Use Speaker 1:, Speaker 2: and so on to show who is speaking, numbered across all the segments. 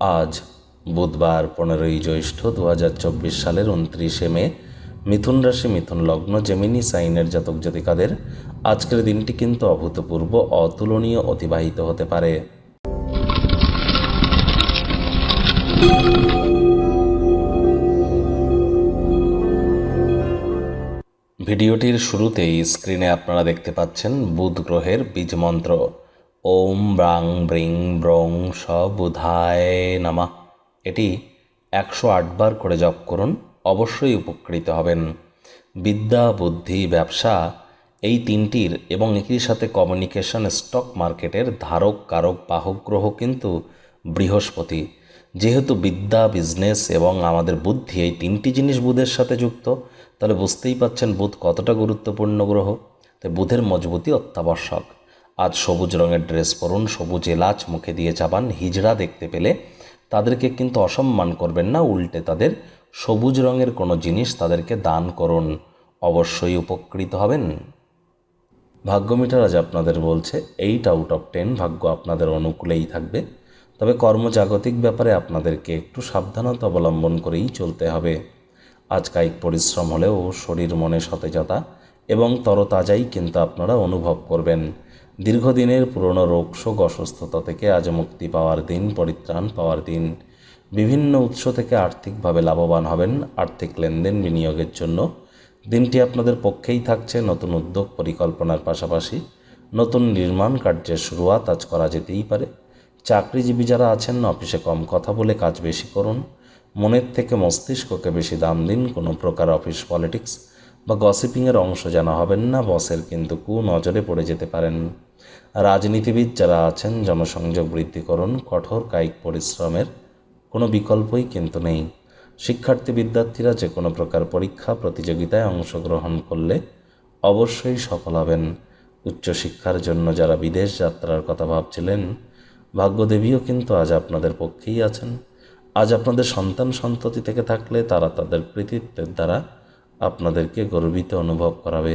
Speaker 1: আজ বুধবার পনেরোই জ্যৈষ্ঠ দু হাজার চব্বিশ সালের উনত্রিশে মে। মিথুন রাশি, মিথুন লগ্ন, জেমিনি, সাইনের জাতক জাতিকাদের আজকের দিনটি কিন্তু অভূতপূর্ব, অতুলনীয়, অতিবাহিত হতে পারে। ভিডিওটির শুরুতেই স্ক্রিনে আপনারা দেখতে পাচ্ছেন বুধ গ্রহের বীজ মন্ত্র। ওম ব্রাং ব্রিং ব্রং স বুধায় নামা। এটি একশো আটবার করে জপ করুন, অবশ্যই উপকৃত হবেন। বিদ্যা, বুদ্ধি, ব্যবসা এই তিনটির এবং একই সাথে কমিউনিকেশন স্টক মার্কেটের ধারক, কারক, বাহক, গ্রহ কিন্তু বৃহস্পতি। যেহেতু বিদ্যা বিজনেস এবং আমাদের বুদ্ধি এই তিনটি জিনিস বুধের সাথে যুক্ত, তাহলে বুঝতেই পাচ্ছেন বুধ কতটা গুরুত্বপূর্ণ গ্রহ। তাই বুধের মজবুতি অত্যাবশ্যক। আজ সবুজ রঙের ড্রেস পরুন, সবুজ এলাচ, মুখে দিয়ে চাবান হিজড়া দেখতে পেলে তাদেরকে কিন্তু অসম্মান করবেন না, উল্টে তাদের সবুজ রঙের কোনো জিনিস তাদেরকে দান করুন। অবশ্যই উপকৃত হবেন। ভাগ্য মিটার আজ আপনাদের বলছে এইট আউট অফ টেন ভাগ্য আপনাদের অনুকূলেই থাকবে। তবে কর্মজাগতিক ব্যাপারে আপনাদেরকে একটু সাবধানতা অবলম্বন করেই চলতে হবে। আজ কায়িক পরিশ্রম হলেও শরীর মনে সতেজতা এবং তরতাজাই কিন্তু আপনারা অনুভব করবেন। দীর্ঘদিনের পুরনো রোগশোক অসুস্থতা থেকে আজ মুক্তি পাওয়ার দিন, পরিত্রাণ পাওয়ার দিন। বিভিন্ন উৎস থেকে আর্থিকভাবে লাভবান হবেন। আর্থিক লেনদেন বিনিয়োগের জন্য দিনটি আপনাদের পক্ষেই থাকছে নতুন উদ্যোগ পরিকল্পনার পাশাপাশি। নতুন নির্মাণ কার্যের শুরুয়াত আজ করা যেতেই পারে। চাকরিজীবী যারা আছেন, অফিসে কম কথা বলে কাজ বেশি করুন। মনের থেকে মস্তিষ্ককে বেশি দাম দিন। কোনো প্রকার অফিস পলিটিক্স বা গসিপিংয়ের অংশ যেন হবেন না। বসের কিন্তু কু নজরে পড়ে যেতে পারেন। রাজনীতিবিদ যারা আছেন, জনসংযোগ বৃদ্ধি করুন কঠোর কায়িক পরিশ্রমের কোনো বিকল্পই কিন্তু নেই। শিক্ষার্থী বিদ্যার্থীরা যে কোনো প্রকার পরীক্ষা, প্রতিযোগিতায় অংশগ্রহণ করলে অবশ্যই সফল হবেন। উচ্চশিক্ষার জন্য যারা বিদেশ যাত্রার কথা ভাবছিলেন, ভাগ্যদেবীও কিন্তু আজ আপনাদের পক্ষেই আছেন। আজ আপনাদের সন্তান সন্ততি থেকে থাকলে তারা তাদের কৃতিত্বের দ্বারা আপনাদেরকে গর্বিত অনুভব করাবে।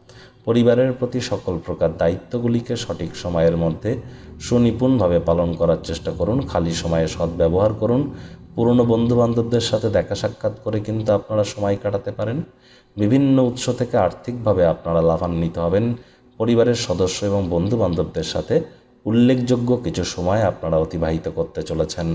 Speaker 1: পরিবারের প্রতি সকল প্রকার দায়িত্বগুলিকে সঠিক সময়ের মধ্যে সুনিপুণভাবে পালন করার চেষ্টা করুন, খালি সময়ে সদ্ব্যবহার করুন। পুরনো বন্ধুবান্ধবদের সাথে দেখা সাক্ষাৎ করে কিন্তু আপনারা সময় কাটাতে পারেন। বিভিন্ন উৎস থেকে আর্থিকভাবে আপনারা লাভান্বিত হবেন। পরিবারের সদস্য এবং বন্ধুবান্ধবদের সাথে উল্লেখযোগ্য কিছু সময় আপনারা অতিবাহিত করতে চলেছেন।